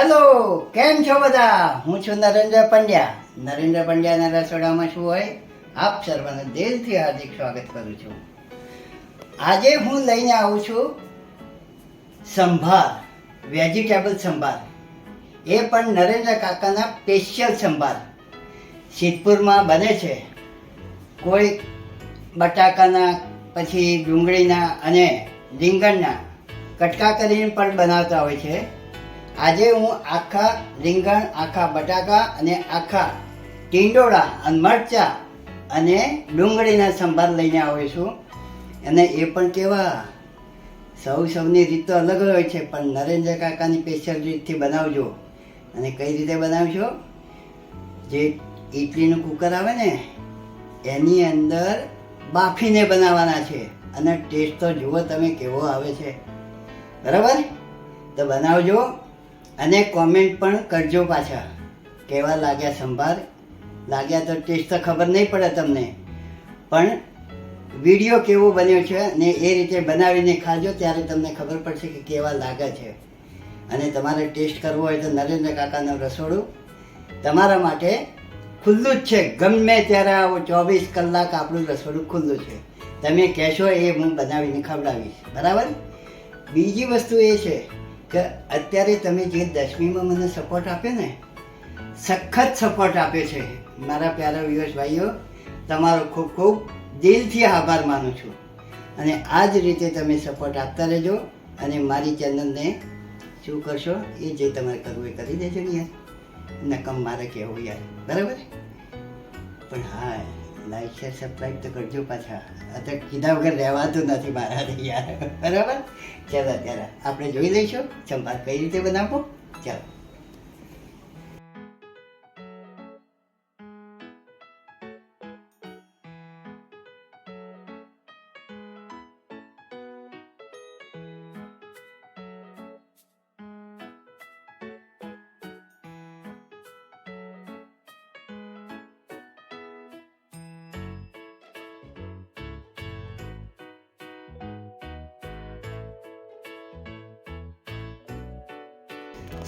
Hello કેમ છો બધા? હું છું નરેન્દ્ર પંડ્યા. નરેન્દ્ર પંડ્યાના રસોડામાં શું હોય? આપ સર્વને દિલથી હાર્દિક સ્વાગત કરું છું. આજે હું લઈને આવું છું સંભાર વેજીટેબલ સંભાર. એ પણ નરેન્દ્ર કાકાના સ્પેશિયલ સંભાર. સિદ્ધપુરમાં બને છે. કોઈ બટાકાના, પછી ડુંગળીના અને રીંગણના કટકા કરીને પણ બનાવતા હોય છે. આજે હું આખા રીંગણ, આખા બટાકા અને આખા ટીંડોળા અને મરચાં અને ડુંગળીના સંભાર લઈને આવ્યો છું. અને એ પણ કેવા? સૌ સૌની રીત તો અલગ હોય છે, પણ નરેન્દ્ર કાકાની સ્પેશિયલ રીતથી બનાવજો. અને કઈ રીતે બનાવશો? જે ઇડલીનું કુકર આવે ને, એની અંદર બાફીને બનાવવાના છે. અને ટેસ્ટ તો જુઓ તમે કેવો આવે છે. બરાબર? તો બનાવજો. અને કોમેન્ટ પણ કરજો પાછા. કેવા લાગ્યા સંભાર? લાગ્યા તો ટેસ્ટ તો ખબર નહીં પડે તમને. પણ વીડિયો કેવો બન્યો છે અને એ રીતે બનાવીને ખાજો, ત્યારે તમને ખબર પડશે કે કેવા લાગે છે. અને તમારે ટેસ્ટ કરવો હોય તો નરેન્દ્ર કાકાનું રસોડું તમારા માટે ખુલ્લું જ છે. ગમે ત્યારે આવો ચોવીસ કલાક આપણું રસોડું ખુલ્લું છે. તમે કહેશો એ હું બનાવીને ખવડાવીશ. બરાબર? બીજી વસ્તુ એ છે કે અત્યારે તમે જે દસમીમાં મને સપોર્ટ આપ્યો ને, સખત સપોર્ટ આપ્યો છે. મારા પ્યારા વિવર્સ ભાઈઓ, તમારો ખૂબ ખૂબ દિલથી આભાર માનું છું. અને આ જ રીતે તમે સપોર્ટ આપતા રહેજો અને મારી ચેનલને શું કરશો? એ જે તમારે કરવું એ કરી દેજો ને યાર. નકમ મારે કહેવું યાર. બરાબર? પણ હા લાઈક શેર સબસ્ક્રાઈબ તો કરજો પાછા. તો કીધા વગર રહેવાતું નથી મારાથી યાર બરાબર? ચાલો ત્યારે આપણે જોઈ લઈશું. સંભાળ કઈ રીતે બનાવો ચાલો.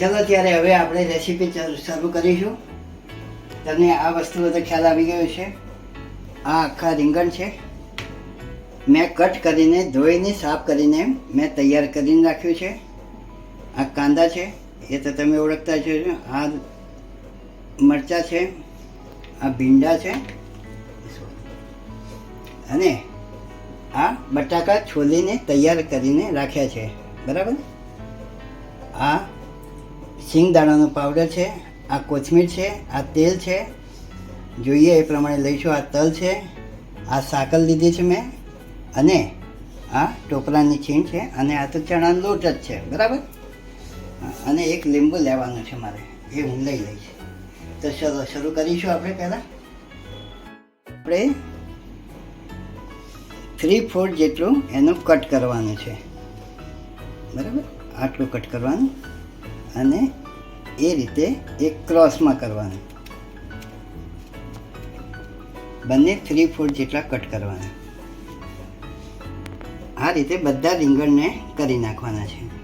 ચાલો ત્યારે હવે આપણે રેસીપી શરૂ કરીશું. તમને આ વસ્તુ બધો ખ્યાલ આવી ગયો છે આ આખા રીંગણ છે. મેં કટ કરીને, ધોઈને, સાફ કરીને મેં તૈયાર કરીને રાખ્યું છે. આ કાંદા છે. એ તો તમે ઓળખતા છો આ મરચાં છે. આ ભીંડા છે. અને આ બટાકા છોલીને તૈયાર કરીને રાખ્યા છે. બરાબર? આ સિંગદાણાનો પાવડર છે, આ કોથમીર છે, આ તેલ છે. જોઈએ એ પ્રમાણે લઈશું, આ તલ છે, આ સાકર લીધી છે મેં, અને આ ટોપરાની છીણ છે, અને આ તો ચણાનો લોટ જ છે, બરાબર? અને એક લીંબુ લેવાનું છે મારે, એ હું લઈ લઈશ. તો ચલો, શરૂ કરીશું આપણે પહેલાં. આપણે થ્રી ફોર જેટલું એનું કટ કરવાનું છે. બરાબર? આટલું કટ કરવાનું. અને એ રીતે એક ક્રોસમાં કરવાનું. બંને થ્રી ફોર જેટલા કટ કરવાના. આ રીતે બધા રીંગણને કરી નાખવાના છે.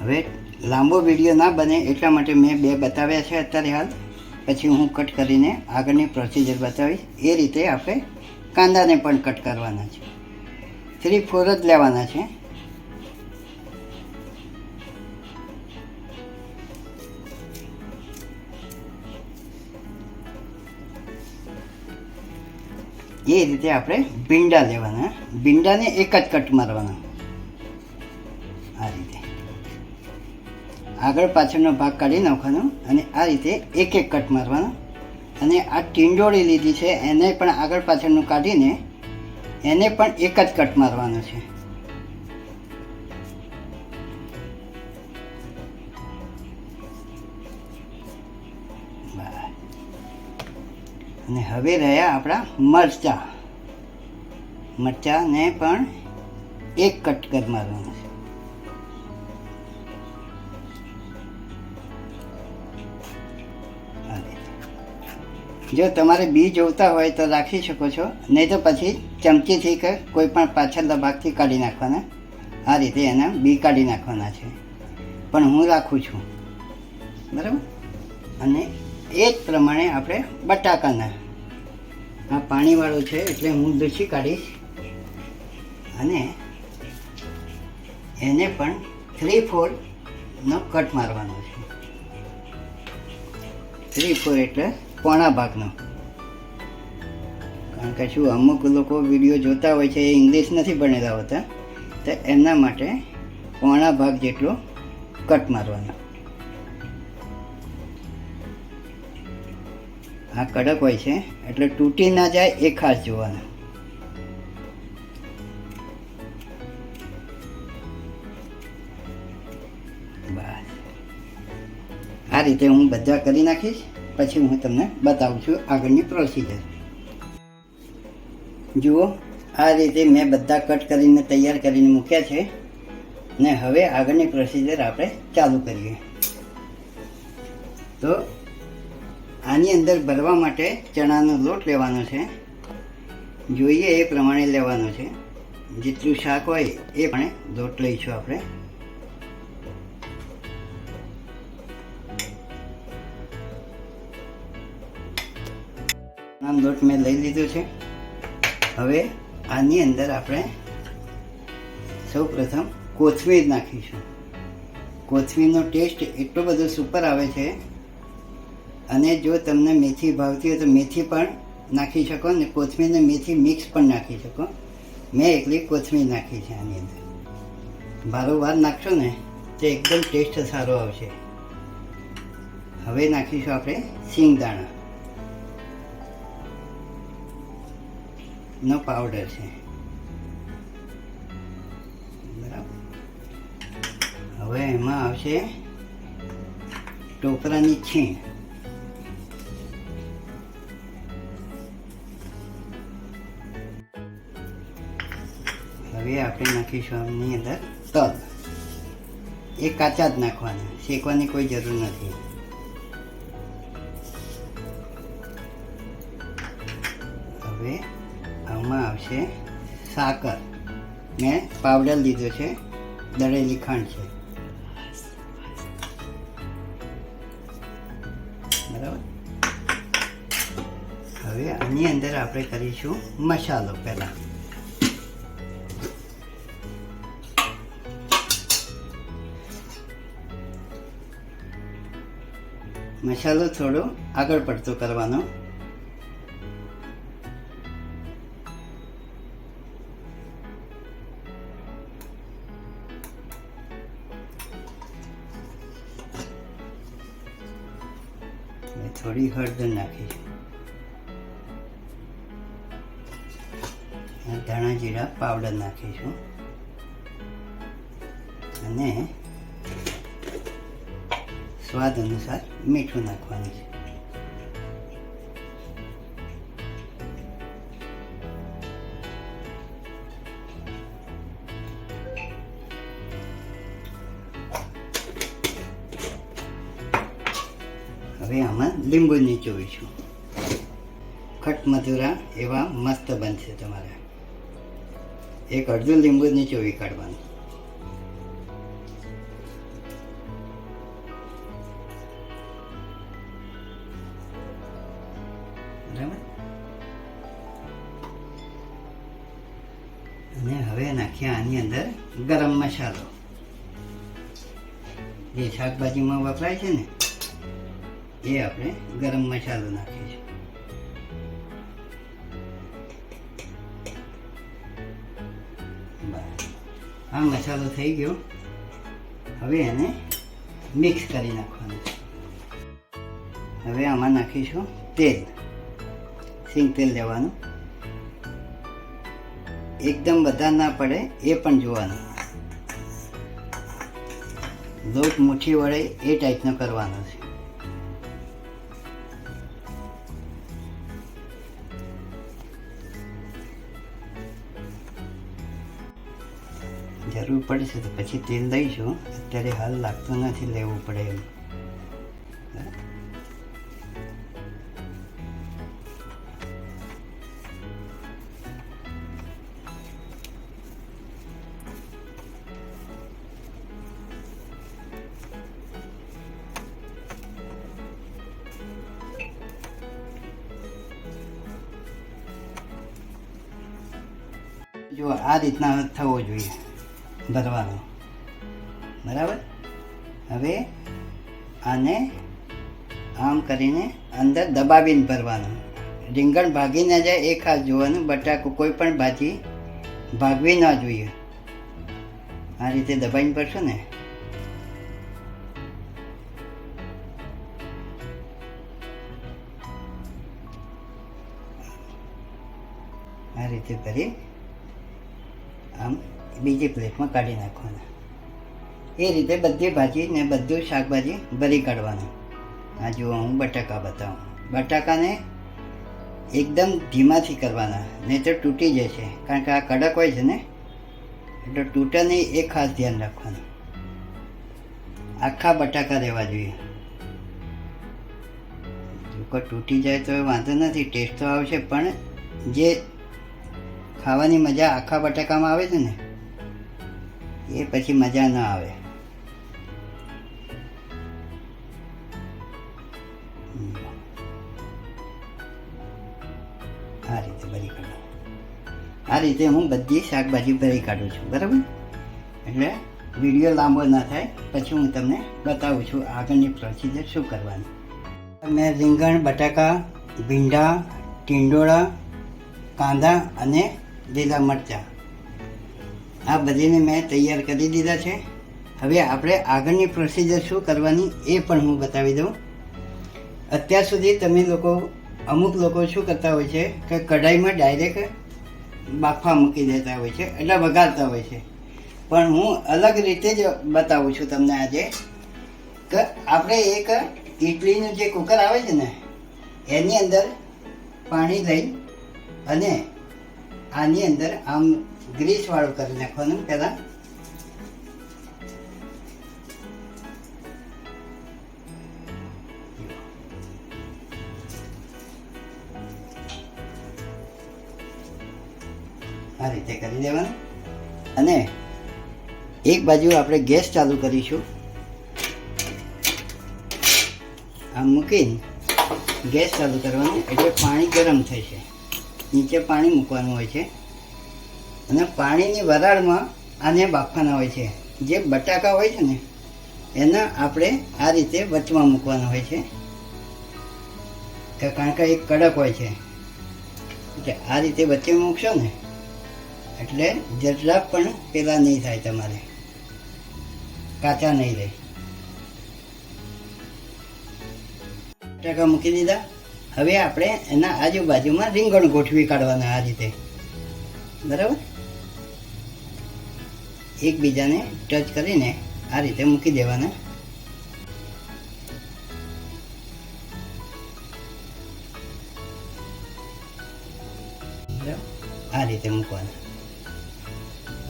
હવે લાંબો વીડિયો ના બને એટલા માટે મેં બે બતાવ્યા છે અત્યારે હાલ. પછી હું કટ કરીને આગળની પ્રોસિજર બતાવીશ. એ રીતે આપણે કાંદાને પણ કટ કરવાના છે. થ્રી ફોર જ લેવાના છે. એ રીતે આપણે ભીંડા લેવાના. ભીંડાને એક જ કટ મારવાના. આગળ પાછળનો ભાગ કાઢી નાખવાનો અને આ રીતે એક એક કટ મારવાનો. અને આ ટીંડોળી લીધી છે, એને પણ આગળ પાછળનું કાઢીને એને પણ એક જ કટ મારવાનો છે. અને હવે રહ્યા આપણા મરચા. મરચાને પણ એક કટ કટ મારવાનું જો તમારે બી જોવતા હોય તો રાખી શકો છો, નહીં તો પછી ચમચીથી કે કોઈ પણ પાછળના ભાગથી કાઢી નાખવાના. આ રીતે એના બી કાઢી નાખવાના છે. પણ હું રાખું છું. બરાબર? અને એ જ પ્રમાણે આપણે બટાકાના. આ પાણીવાળું છે એટલે હું લૂછી કાઢીશ. અને એને પણ થ્રી ફોરનો કટ મારવાનો છે. થ્રી ફોર એટલે પોણા ભાગનો. કારણ કે શું, અમુક લોકો વીડિયો જોતા હોય છે, એ ઇંગ્લિશ નથી ભણેલા હોતા, તો એમના માટે પોણા ભાગ જેટલો કટ મારવાનો. આ કડક હોય છે, એટલે તૂટી ના જાય, એ ખાસ જોવાનું. બસ. આ રીતે હું બધા કરી નાખીશ. પછી હું તમને બતાવું છું આગળની પ્રોસિજર જુઓ, આ રીતે મેં બધા કટ કરીને તૈયાર કરીને મૂક્યા છે. ને હવે આગળની પ્રોસિજર આપણે ચાલુ કરીએ. તો આની અંદર ભરવા માટે ચણાનો લોટ લેવાનો છે. જોઈએ એ પ્રમાણે લેવાનો છે. જેટલું શાક હોય એ પણ લોટ લઈશું આપણે. આમ લોટ મેં લઈ લીધો છે. હવે આની અંદર આપણે સૌ પ્રથમ કોથમીર નાખીશું. કોથમીરનો ટેસ્ટ એટલો બધો સુપર આવે છે. અને જો તમને મેથી ભાવતી હોય તો મેથી પણ નાખી શકો ને કોથમીર ને મેથી મિક્સ પણ નાખી શકો. મેં એકલી કોથમીર નાખી છે આની અંદર. વારંવાર નાખશો ને તો એકદમ ટેસ્ટ સારો આવશે. હવે નાખીશું આપણે સિંગદાણા નો પાવડર છે. બરાબર. હવે એમાં આવશે ટોપરાની છીણ. હવે આપણે નાખીશું આની અંદર તલ. એ કાચા જ નાખવાના, શેકવાની કોઈ જરૂર નથી. આવશે સાકર મેં પાવડર લીધો છે, દળેલી ખાંડ છે. બરાબર? હવે આની અંદર આપણે કરીશું મસાલો પહેલાં. મસાલો થોડો આગળ પડતો કરવાનો. થોડી હળદર નાખીશું ધાણા જીરા પાવડર નાખીશું. અને સ્વાદ અનુસાર મીઠું નાખવાનું છે. લીંબુ નીચોવીશું ખટ મધુરા એવા મસ્ત બનશે તમારે. એક અડધું લીંબુ નીચોવી કાઢવાનું. અને હવે નાખ્યા આની અંદર ગરમ મસાલો. જે શાકભાજીમાં વપરાય છે ને એ આપણે ગરમ મસાલો નાખીશું. આ મસાલો થઈ ગયો. હવે એને મિક્સ કરી નાખવાનું હવે આમાં નાખીશું તેલ. સિંગ તેલ લેવાનું. એકદમ બધા ના પડે એ પણ જોવાનું. લોટ મુઠ્ઠી વડે એ ટાઈપનો કરવાનો છે. જરૂર પડશે તો પછી તેલ લઈશું અત્યારે હાલ લાગતું નથી, લેવું પડે એમ. જો આ રીતના થવો જોઈએ. ભરવાનો. બરાબર? હવે આને આમ કરીને અંદર દબાવીને ભરવાનું. રીંગણ ભાગી ન જાય એ ખાસ જોવાનું, બટાકું કોઈ પણ ભાજી ભાગવી ન જોઈએ. આ રીતે દબાઈને ભરશો ને? આ રીતે કરી આમ બીજી પ્લેટમાં કાઢી નાખવાના. એ રીતે બધી ભાજી ને બધું શાકભાજી ભરી કાઢવાનું. આ જુઓ, હું બટાકા બતાવું. બટાકાને એકદમ ધીમાથી કરવાના નહીં તો તૂટી જશે કારણ કે આ કડક હોય છે ને, એટલે તૂટે નહીં એ ખાસ ધ્યાન રાખવાનું. આખા બટાકા રહેવા જોઈએ. જો તૂટી જાય તો વાંધો નથી, ટેસ્ટ તો આવશે, પણ જે ખાવાની મજા આખા બટાકામાં આવે છે ને એ પછી મજા ન આવે. આ રીતે ભરી કાઢો. આ રીતે હું બધી શાકભાજી ભરી કાઢું છું, બરાબર? એટલે વીડિયો લાંબો ના થાય, પછી હું તમને બતાવું છું આગળની પ્રોસિજર શું કરવાની. મેં રીંગણ, બટાકા, ભીંડા, ટીંડોળા, કાંદા અને લીલા મરચાં આ બધીને મેં તૈયાર કરી દીધા છે. હવે આપણે આગળની પ્રોસિજર શું કરવાની એ પણ હું બતાવી દઉં. અત્યાર સુધી તમે લોકો, અમુક લોકો શું કરતા હોય છે કે કઢાઈમાં ડાયરેક્ટ બાફા મૂકી દેતા હોય છે, એટલે વગાડતા હોય છે. પણ હું અલગ રીતે જ બતાવું છું તમને આજે કે આપણે એક ઇડલીનું જે કુકર આવે છે ને, એની અંદર પાણી લઈ અને આની અંદર આમ ગ્રીસ વાળું કરી નાખવાનું પહેલાં. આ રીતે કરી દેવાનું. અને એક બાજુ આપણે ગેસ ચાલુ કરીશું. આમ મૂકીને ગેસ ચાલુ કરવાનું, એટલે પાણી ગરમ થશે. નીચે પાણી મૂકવાનું હોય છે. અને પાણીની વરાળમાં આને બાફવાના હોય છે. જે બટાકા હોય છે ને, એના આપણે આ રીતે વચમાં મૂકવાના હોય છે. કારણ કે એક કડક હોય છે. એટલે આ રીતે વચ્ચે મૂકશો ને, એટલે જેટલા પણ પેલા નહીં થાય તમારે. કાચા નહીં રહે. બટાકા મૂકી દીધા. હવે આપણે એના આજુબાજુમાં રીંગણ ગોઠવી કાઢવાના આ રીતે. બરાબર? એકબીજાને ટચ કરીને આ રીતે મૂકી દેવાના. આ રીતે મૂકવાના.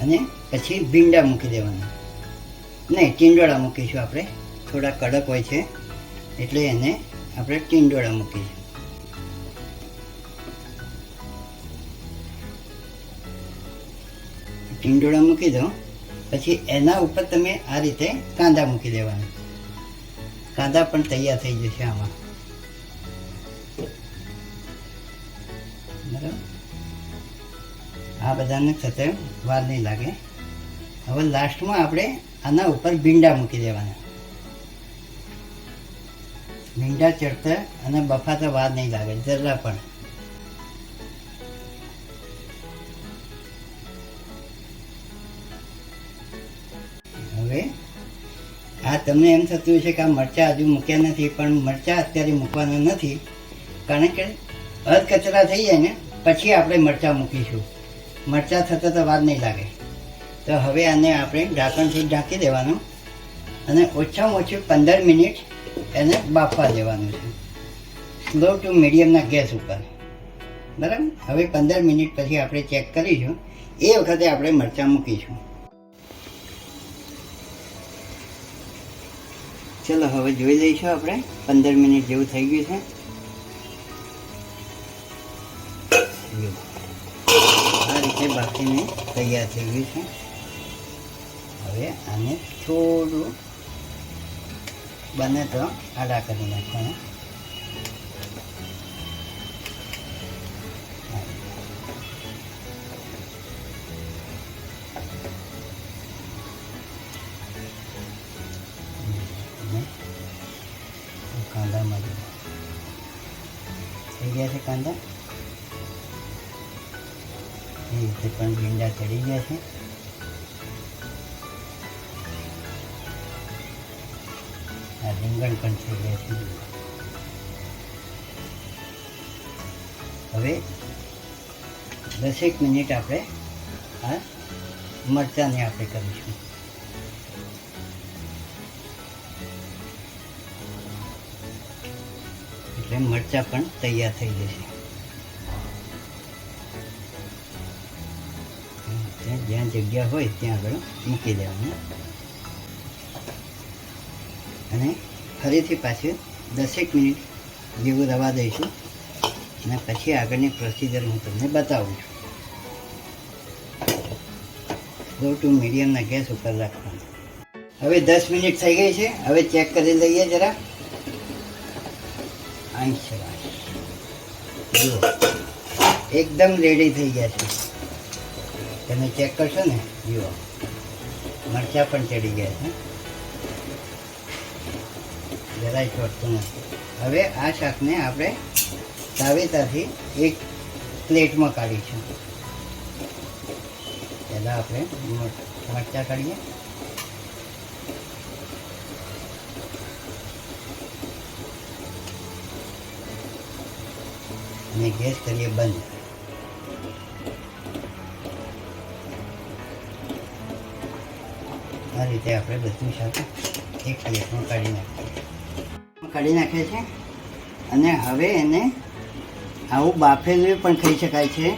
અને પછી ભીંડા મૂકી દેવાના. નહીં, ટીંડોળા મૂકીશું આપણે. થોડા કડક હોય છે, એટલે એને આપણે ટીંડોળા મૂકીશું. ટીંડોળા મૂકી દો પછી એના ઉપર તમે આ રીતે કાંદા મૂકી દેવાના. કાંદા પણ તૈયાર થઈ જશે આમાં. બરાબર? આ બધાને થતે વાર નહીં લાગે. હવે લાસ્ટમાં આપણે આના ઉપર ભીંડા મૂકી દેવાના. ભીંડા ચડતા અને બફાતા વાર નહીં લાગે જરા પણ તમને એમ થતું હશે કે આ મરચાં હજુ મૂક્યા નથી, પણ મરચાં અત્યારે મૂકવાના નથી. કારણ કે અધ કચરા થઈ જાય ને, પછી આપણે મરચાં મૂકીશું. મરચાં થતાં તો વાર નહીં લાગે. તો હવે આને આપણે ઢાંકણથી ઢાંકી દેવાનું અને ઓછામાં ઓછું પંદર મિનિટ એને બાફવા દેવાનું છે. સ્લો ટુ મીડિયમના ગેસ ઉપર. બરાબર? હવે પંદર મિનિટ પછી આપણે ચેક કરીશું. એ વખતે આપણે મરચાં મૂકીશું. ચલો, હવે જોઈ લઈશું આપણે. પંદર મિનિટ જેવું થઈ ગયું છે. આ રીતે બાફીને તૈયાર થઈ ગયું છે. હવે આને થોડું બને તો આડા કરી નાખવાના. કાંદા. એ રીતે પણ ભીંડા ચડી ગયા છે. આ રીંગણ પણ થઈ ગયા છે હવે દસેક મિનિટ આપણે આ મરચાંને આપણે કરીશું. એટલે મરચાં પણ તૈયાર થઈ જશે. જ્યાં જગ્યા હોય ત્યાં આગળ મૂકી દેવાનું. અને ફરીથી પાછું દસેક મિનિટ જેવું રવા દઈશું. અને પછી આગળની પ્રોસિજર હું તમને બતાવું છું. લો ટુ મીડિયમના ગેસ ઉપર રાખવાનું. હવે દસ મિનિટ થઈ ગઈ છે. હવે ચેક કરી લઈએ જરા. આઈશ જો, એકદમ રેડી થઈ ગયા છે. તમે ચેક કરશો ને, જુઓ. મરચાં પણ ચડી ગયા છે. જરાય ચોટતું નથી. હવે આ શાકને આપણે તાવેતાથી એક પ્લેટમાં કાઢીશું. પહેલાં આપણે મર- મરચાં કાઢીએ. અને ગેસ કરીએ બંધ. આ રીતે આપણે બધું શાક એક પ્લેટમાં કાઢી નાખીએ. કાઢી નાખીએ છે અને હવે એને આવું બાફેલું પણ ખાઈ શકાય છે.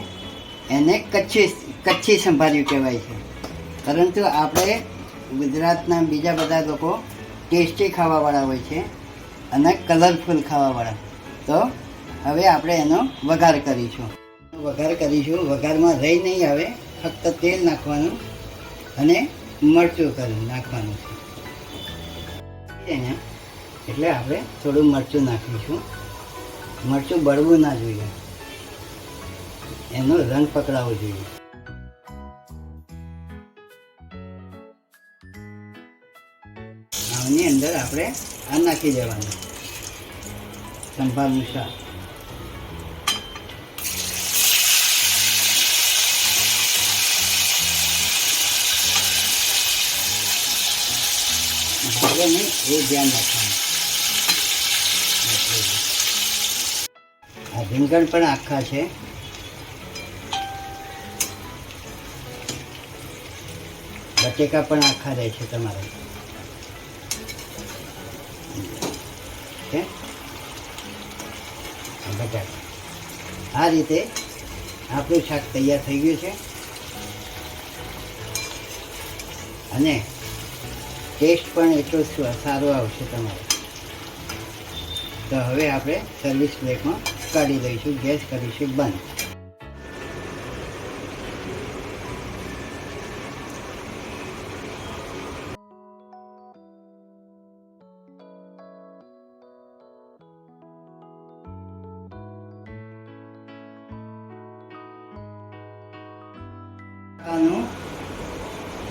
એને કચ્છી કચ્છી સંભાર્યું કહેવાય છે. પરંતુ આપણે ગુજરાતના બીજા બધા લોકો ટેસ્ટી ખાવાવાળા હોય છે અને કલરફુલ ખાવાવાળા. તો હવે આપણે એનો વઘાર કરીશું. વઘાર કરીશું. વઘારમાં રહી નહીં આવે. ફક્ત તેલ નાખવાનું અને મરચું કરી નાખવાનું છે. એટલે આપણે થોડું મરચું નાખીશું. મરચું બળવું ના જોઈએ. એનો રંગ પકડાવવો જોઈએ. આની અંદર આપણે આ નાખી દેવાનું. સંભાળનું શાક. ભાગે નહીં એ ધ્યાન રાખવાનું. આ રીંગણ પણ આખા છે. બટેકા પણ આખા રહે છે તમારે. બટાકા. આ રીતે આપણું શાક તૈયાર થઈ ગયું છે. અને ટેસ્ટ પણ એટલો જ સારો આવશે તમારો. તો હવે આપણે સર્વિસ પ્લેટમાં કાઢી દઈશું, ગેસ કરીશું બંધ.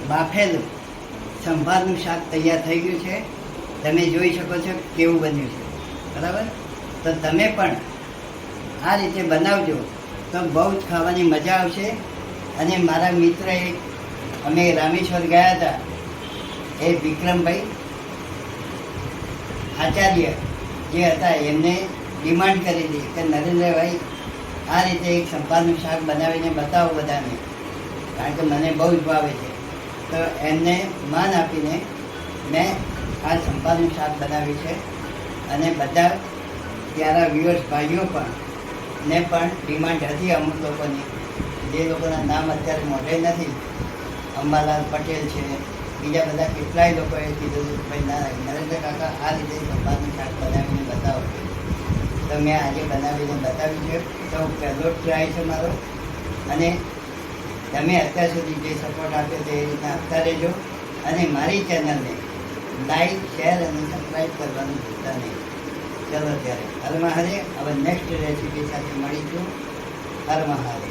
બાફેલું. સંભારનું શાક તૈયાર થઈ ગયું છે. તમે જોઈ શકો છો કેવું બન્યું છે. બરાબર? તો તમે પણ આ રીતે બનાવજો. તો બહુ જ ખાવાની મજા આવશે. અને મારા મિત્ર એક, અમે રામેશ્વર ગયા હતા. એ વિક્રમભાઈ આચાર્ય જે હતા, એમને ડિમાન્ડ કરી હતી કે નરેન્દ્રભાઈ, આ રીતે એક સંભારનું શાક બનાવીને બતાવો બધાને. કારણ કે મને બહુ જ ભાવે છે. તો એમને માન આપીને મેં આ સંભારનું શાક બનાવ્યું છે. અને બધા ત્યારા વ્યુઅર્સ ભાઈઓ પણ, ને પણ ડિમાન્ડ હતી અમુક લોકોની. જે લોકોના નામ અત્યારે મોઢે નથી. અંબાલાલ પટેલ છે, બીજા બધા કેટલાય લોકોએ કીધું ભાઈ, ના નરેન્દ્ર કાકા, આ રીતે સંભારનું શાક બનાવીને બતાવો. તો મેં આજે બનાવીને બતાવ્યું છે. તો પહેલો ટ્રાય છે મારો. અને તમે અત્યાર સુધી જે સપોર્ટ આપ્યો તે એ રીતના આપતા રહેજો. અને મારી ચેનલને લાઈક શેર અને સબસ્ક્રાઈબ કરવાનું ભૂલતા નહીં. ચલો ત્યારે. હર મહારે હવે નેક્સ્ટ રેસીપી સાથે મળીશું. હર મહાદેવ.